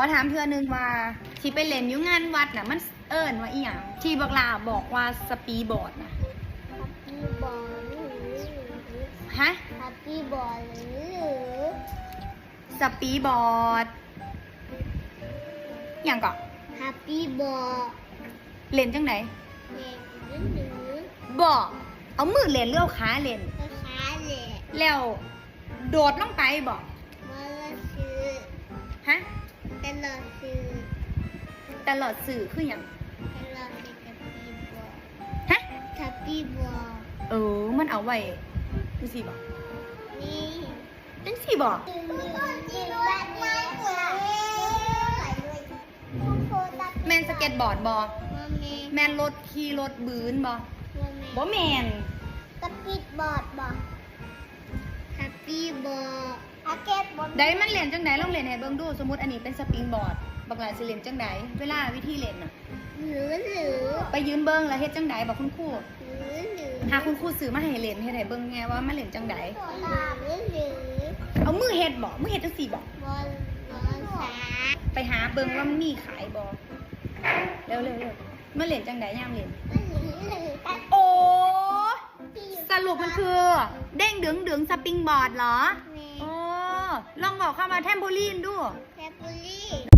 ขอถามเพื่อนึงว่าที่ไปเล่นอยู่งานวัดน่ะมันเอิญว่าอีหยังที่บักลาบอกว่าสปีบอร์ดน่ะฮัปปี้บอลหรือฮะฮัปปี้บอลหรือสปีบอร์ดอหย่างก่อนฮัปปี้บอลเล่นจังไหนเด็กหรือหรือบอกเอามือเล่นเลี้ยวขาเล่นก็ช้าแหละแล้วโดดลงไปบอก ลอดซื้อตลอดสื่อคืออย่างตลอดเป็นฮัปปี้บอลฮะฮัปปี้บอลเออ มันเอาไว้จังสี่บอกนี่จังสี่บอกแมนสเก็ตบอร์ดบอแมนรถขี่รถบืนบอบ่แมน อาเก็ตบอร์ดได้มันเล่นจังไดลองเล่นให้เบิ่งดูสมมุติอันนี้เป็นสปริงบอร์ดบักหลายสิเล่นจังไดเวลาวิธีเล่นน่ะ หรือหรือไปยืนเบิ่งแล้วเฮ็ดจังไดบอกคุณครูหรือหรือหาคุณครูซื้อมาให้เล่นเฮ็ดให้เบิ่งแง่ว่ามันเล่นจังไดหรือหรือเอามือเฮ็ดบ่มือเฮ็ดจังสี่บ่บอลบอลสาไปหาเบิ่งว่ามันมีขายบ่เร็วๆๆมันเล่นจังไดยามเล่นหรือหรือตัดโอ้สรุปมันคือ เด้งดึงดึงสปริงบอร์ดเหรอเมโอ้ ลองบอกเข้ามาแทมโบลีนดู แคปปูลี่